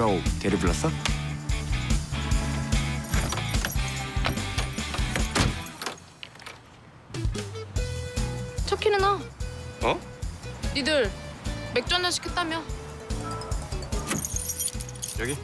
12 대리 불렀어? 첫 키는 나. 어? 니들 맥주 한잔 시켰다며. 여기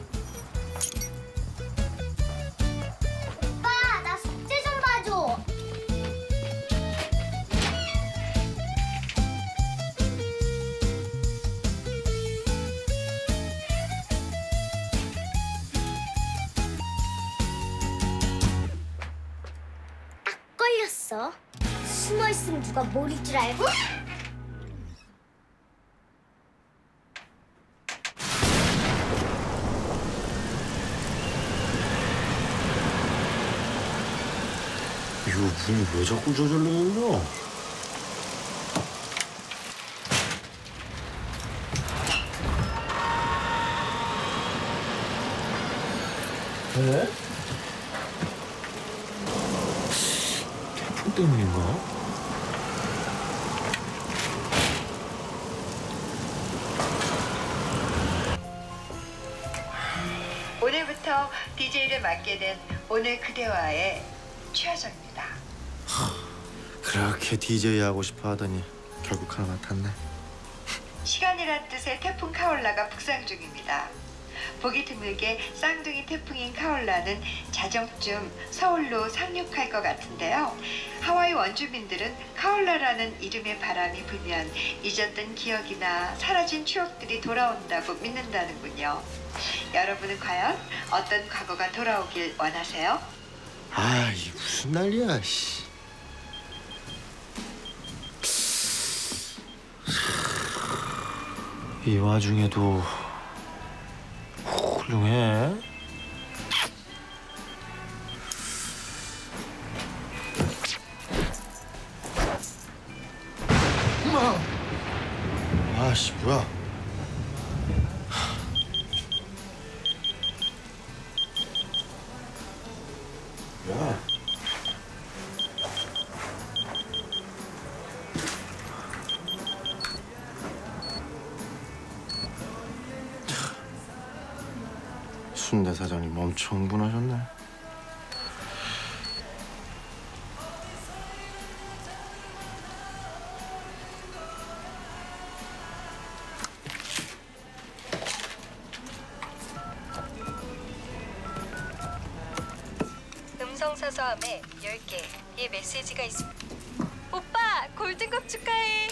걸렸어. 숨어 있으면 누가 모를 줄 알고? 이거 문이 왜 자꾸 저절로 열려? 왜? 태풍 때문인가? 오늘부터 DJ를 맡게 된 오늘 그대와의 최하정입니다. 그렇게 DJ 하고 싶어 하더니 결국 하나 나탔네. 시간이란 뜻의 태풍 카올라가 북상 중입니다. 보기 드물게 쌍둥이 태풍인 카올라는 자정쯤 서울로 상륙할 것 같은데요. 하와이 원주민들은 카올라라는 이름의 바람이 불면 잊었던 기억이나 사라진 추억들이 돌아온다고 믿는다는군요. 여러분은 과연 어떤 과거가 돌아오길 원하세요? 아, 이 무슨 난리야, 씨. 이 와중에도 훌륭해. 아씨 뭐야? 야. 순대 사장님 엄청 흥분하셨네. 음성 사서함에 10개 의 메시지가 있습니다. 오빠 골든컵 축하해.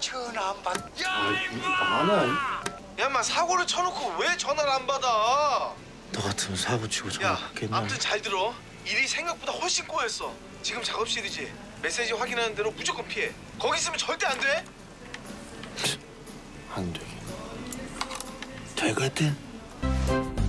전화 안 받... 야, 임마! 야, 마 사고를 쳐놓고 왜 전화를 안 받아? 너 같으면 사고 치고 전화 야, 받겠냐? 아무튼 잘 들어. 일이 생각보다 훨씬 꼬였어. 지금 작업실이지. 메시지 확인하는 대로 무조건 피해. 거기 있으면 절대 안 돼. 안 되긴. 되거든.